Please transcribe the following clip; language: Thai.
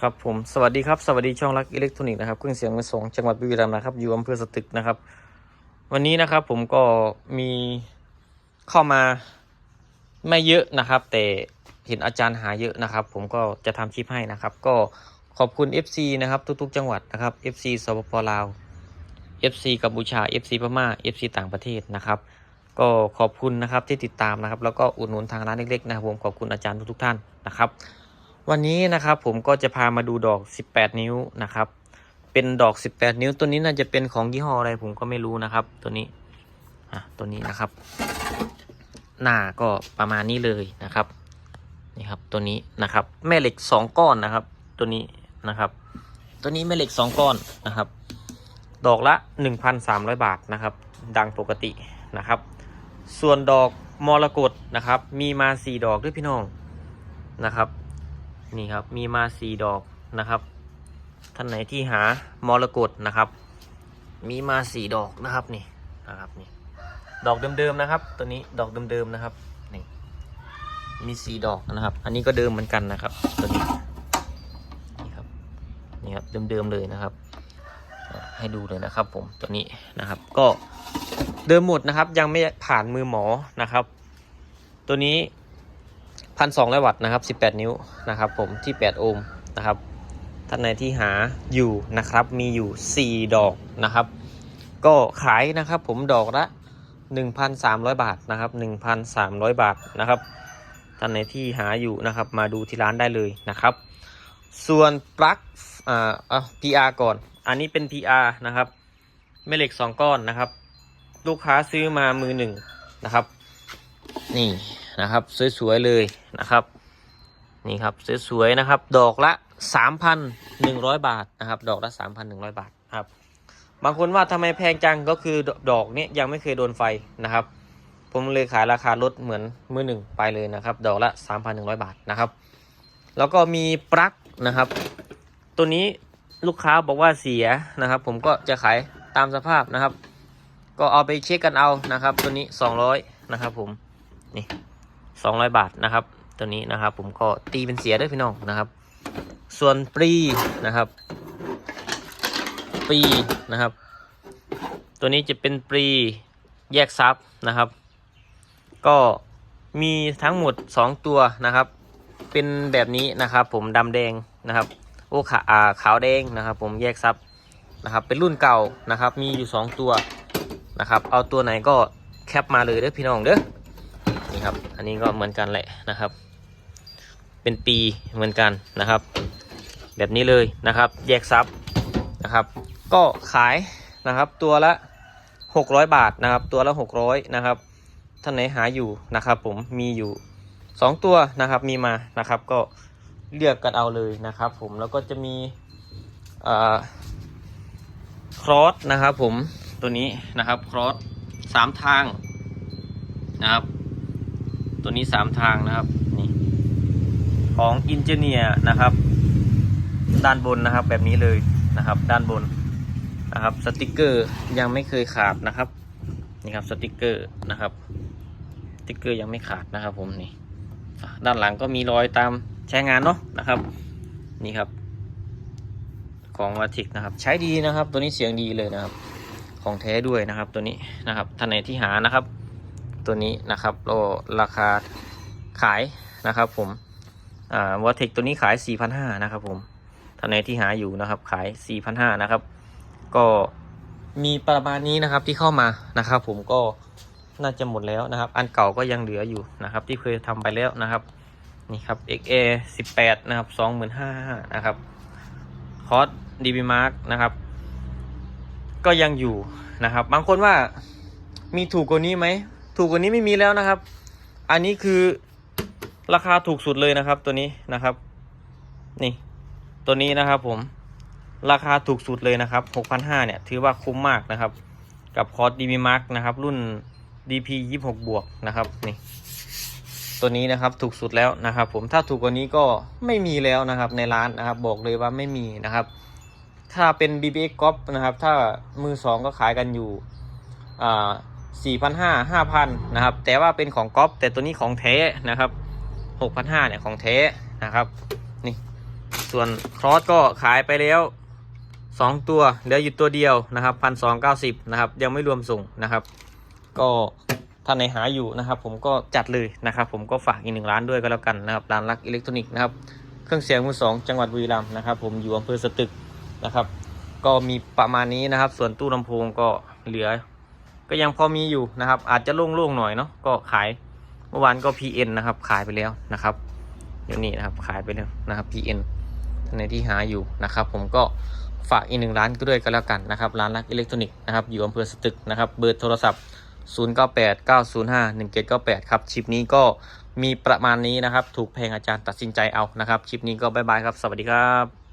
ครับผมสวัสดีครับสวัสดีช่องรักอิเล็กทรอนิกส์นะครับเครื่องเสียงมือสองจังหวัดบุรีรัมย์นะครับอยู่อำเภอสตึกนะครับ วันนี้นะครับผมก็มีเข้ามาไม่เยอะนะครับ แต่เห็นอาจารย์หาเยอะนะครับ ผมก็จะทำคลิปให้นะครับ ก็ขอบคุณ FC นะครับทุกๆ จังหวัดนะครับ FC สปปลาว FC กัมพูชา FC พม่า FC ต่างประเทศนะครับก็ขอบคุณนะครับที่ติดตามนะครับ แล้วก็อุดหนุนทางร้านเล็กๆนะครับผมขอบคุณอาจารย์ทุกๆท่านนะครับ วันนี้นะครับผมก็จะพามาดูดอก 18 นิ้วนะครับ เป็นดอก 18 นิ้วตัวนี้น่าจะเป็นของยี่ห้ออะไรผมก็ไม่รู้นะครับ ตัวนี้อะตัวนี้นะครับ หน้าก็ประมาณนี้เลยนะครับนี่ครับตัวนี้นะครับ แม่เหล็ก 2 ก้อนนะครับ ตัวนี้นะครับ ตัวนี้แม่เหล็ก 2 ก้อนนะครับ ดอกละ 1,300 บาทนะครับ ดังปกตินะครับ ส่วนดอกมรกตนะครับ มีมา 4 ดอกด้วยพี่น้องนะครับ นี่ครับมีมาสี่ดอกนะครับ ท่านไหนที่หามรกตนะครับ มีมาสี่ดอกนะครับนี่นะครับนี่ดอกเดิมๆนะครับ ตัวนี้ดอกเดิมๆนะครับนี่มีสี่ดอกนะครับ อันนี้ก็เดิมเหมือนกันนะครับ ตัวนี้นี่ครับนี่ครับเดิมๆเลยนะครับ ให้ดูเลยนะครับ ผมตัวนี้นะครับ ก็เดิมหมดนะครับ ยังไม่ผ่านมือหมอนะครับ ตัวนี้ พันสองร้อยวัตต์นะครับ 18 นิ้วนะครับผมที่ 8 โอห์มนะครับท่านไหนที่หาอยู่นะครับมีอยู่ 4 ดอกนะครับ ก็ขายนะครับผมดอกละ 1,300 บาทนะครับ 1,300 บาทนะครับท่านไหนที่หาอยู่นะครับมาดูที่ร้านได้เลยนะครับ ส่วนปลั๊กอ่าอะ PR ก่อน อันนี้เป็น PR นะครับแม่เหล็ก 2 ก้อนนะครับ ลูกค้าซื้อมามือหนึ่งนะครับ นี่ นะครับ สวยๆเลยนะครับ นี่ครับสวยๆนะครับ ดอกละ 3,100 บาทนะครับ ดอกละ 3,100 บาทครับบางคนว่าทำไมแพงจังก็คือดดอกเนี้ยยังไม่เคยโดนไฟนะครับ ผมเลยขายราคาลดเหมือนมือหนึ่งไปเลยนะครับ ดอกละ 3,100 บาทนะครับ แล้วก็มีปลั๊กนะครับ ตัวนี้ลูกค้าบอกว่าเสียนะครับ ผมก็จะขายตามสภาพนะครับ ก็เอาไปเช็คกันเอานะครับ ตัวนี้ 200 นะครับผมนี่ สองร้อยบาทนะครับ ตัวนี้นะครับ ผมก็ตีเป็นเสียด้วยพี่น้องนะครับ ส่วนปรีนะครับปรีนะครับ ตัวนี้จะเป็นปรีแยกซับนะครับ ก็มีทั้งหมด 2 ตัวนะครับ เป็นแบบนี้นะครับ ผมดำแดงนะครับโอ้ขาอ่าขาวแดงนะครับ ผมแยกซับนะครับ เป็นรุ่นเก่านะครับ มีอยู่ 2 ตัวนะครับ เอาตัวไหนก็แคปมาเลยเด้อพี่น้องเด้อ ครับ อันนี้ก็เหมือนกันแหละนะครับ เป็นปีเหมือนกันนะครับ แบบนี้เลยนะครับ แยกซับนะครับ ก็ขายนะครับตัวละ 600 บาทนะครับ ตัวละ 600นะครับท่านไหนหาอยู่นะครับผมมีอยู่ 2 ตัวนะครับมีมานะครับ ก็เลือกกันเอาเลยนะครับ ผมแล้วก็จะมีครอสนะครับผมตัวนี้นะครับครอสสามทางนะครับ ตัวนี้สามทางนะครับนี่ของอินเจเนียนะครับ ด้านบนนะครับแบบนี้เลยนะครับ ด้านบนนะครับสติกเกอร์ยังไม่เคยขาดนะครับนี่ครับสติกเกอร์นะครับสติกเกอร์ยังไม่ขาดนะครับ ผมนี่ด้านหลังก็มีรอยตามใช้งานเนาะนะครับ นี่ครับ ของวาติกนะครับ ใช้ดีนะครับ ตัวนี้เสียงดีเลยนะครับ ของแท้ด้วยนะครับ ตัวนี้นะครับท่านไหนที่หานะครับ ตัวนี้นะครับโลราคาขายนะครับผมอ่าวอเทคตัวนี้ขาย 4,500นะครับผมท่านไหนที่หาอยู่นะครับขาย 4,500นะครับ ก็มีประมาณนี้นะครับที่เข้ามานะครับ ผมก็น่าจะหมดแล้วนะครับ อันเก่าก็ยังเหลืออยู่นะครับ ที่เคยทำไปแล้วนะครับ นี่ครับ XA 18 นะครับ 25,000นะครับคอร์ส DB Mark นะครับ ก็ยังอยู่นะครับ บางคนว่ามีถูกกว่านี้ไหม ถูกกว่านี้ไม่มีแล้วนะครับ อันนี้คือราคาถูกสุดเลยนะครับ ตัวนี้นะครับ นี่ ตัวนี้นะครับ ผม ราคาถูกสุดเลยนะครับ6,500เนี่ย ถือว่าคุ้มมากนะครับ กับคอร์ส DB Mark นะครับ รุ่น DP 26บวกนะครับ นี่ ตัวนี้นะครับ ถูกสุดแล้วนะครับ ผมถ้าถูกกว่านี้ก็ไม่มีแล้วนะครับ ในร้านนะครับ บอกเลยว่าไม่มีนะครับ ถ้าเป็น BBX ก๊อปนะครับ ถ้ามือสองก็ขายกันอยู่อ่า สี่พันห้าห้าพันะครับ แต่ว่าเป็นของก๊อปแต่ตัวนี้ของแท้นะครับหกพันห้าเนี่ยของแท้นะครับนี่ส่วนครอสก็ขายไปแล้วสองตัวเหลืออยู่ตัวเดียวนะครับพันสองเก้าสิบนะครับยังไม่รวมส่งนะครับ ก็ท่านไหนหาอยู่นะครับ ผมก็จัดเลยนะครับ ผมก็ฝากอีกหนึ่งร้านด้วยก็แล้วกันนะครับร้านรักอิเล็กทรอนิกส์นะครับเครื่องเสียงมือสองจังหวัดบุรีรัมย์นะครับผมอยู่อำเภอสตึกนะครับ ก็มีประมาณนี้นะครับ ส่วนตู้ลำโพงก็เหลือ ก็ยังพอมีอยู่นะครับ อาจจะโล่งๆหน่อยเนาะก็ขายเมื่อวานก็ PN นะครับขายไปแล้วนะครับเดี๋ยวนี้นะครับขายไปแล้วนะครับ PN ท่านในที่หาอยู่นะครับ ผมก็ฝากอีกหนึ่งร้านก็ด้วยก็แล้วกันนะครับร้านรักอิเล็กทรอนิกส์นะครับอยู่อำเภอสตึกนะครับเบอร์โทรศัพท์ 098 905 1798 ครับชิปนี้ก็มีประมาณนี้นะครับ ถูกเพลงอาจารย์ตัดสินใจเอานะครับชิปนี้ก็บายบายครับ สวัสดีครับ